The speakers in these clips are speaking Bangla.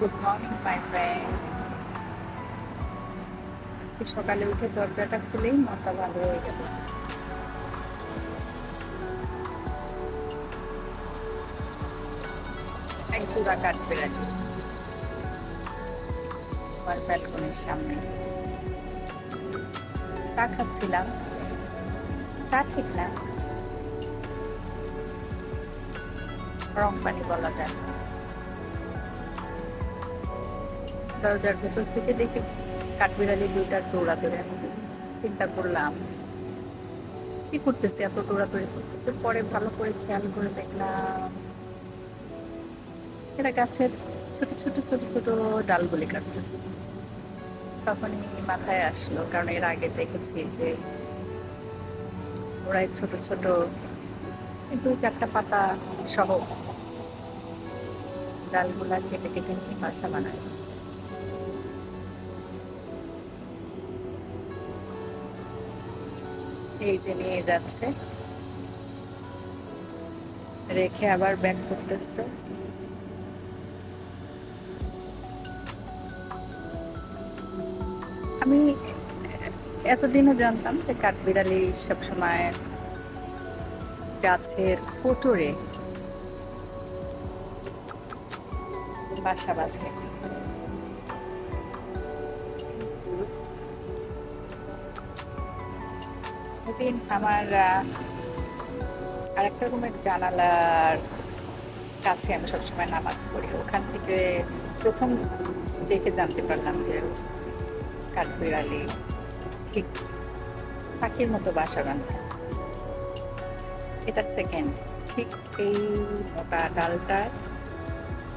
গুড মর্নিং মাই ফ্রেন্ড আজকে সকালে উঠে দরজাটা খুলেই মনটা ভালো হয়ে গেল। এই পুরা কাটবে রাখি আমার ব্যালকনির সামনে। চা খাচ্ছিলাম। চা ঠিক না। রং পানি বলা যায়। দরজার ভেতর থেকে দেখে কাঠবিড়ালি দুইটা আমি চিন্তা করলাম, কি করতেছে এত দৌড়াদৌড়ি করতেছে? পরে ভালো করে খেয়াল করে দেখলাম, এরা গাছের ছোট ছোট ছোট ছোট ডালগুলি কাটতেছে। তখনই মাথায় আসলো, কারণ এর আগে দেখেছি যে ওরা এই ছোট ছোট দুই চারটা পাতা সহ ডালগুলা কেটে কেটে নিয়ে বাসা বানায়। এই যে নিয়ে যাচ্ছে। রেখে আবার ব্যাক করতেছে। আমি এতদিনও জানতাম যে কাঠবিড়ালি সবসময় গাছের কোটরে বাসা বাঁধে। সেদিন আমার আরেকটা রুমের জানালার কাছে আমি সবসময় নামাজ পড়ি। ওখান থেকে প্রথম দেখে জানতে পারলাম যে কাঠবিড়ালি ঠিক পাখির মতো বাসা বাঁধে। এটা সেকেন্ড ঠিক এই মোটা ডালটা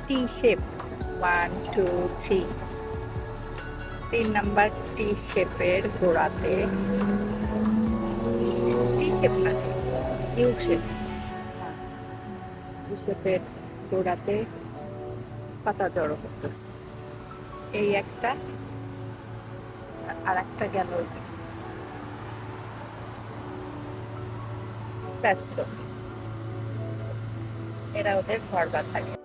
T shape one two three তিন নাম্বার টি শেপের গোড়াতে টি শেপ না ইউ শেপ ইউ শেপের গোড়াতে পাতা জড়ো করতেছে। এই একটা আর একটা গেল ব্যস্ত। এরা ওদের ঘর বা থাকে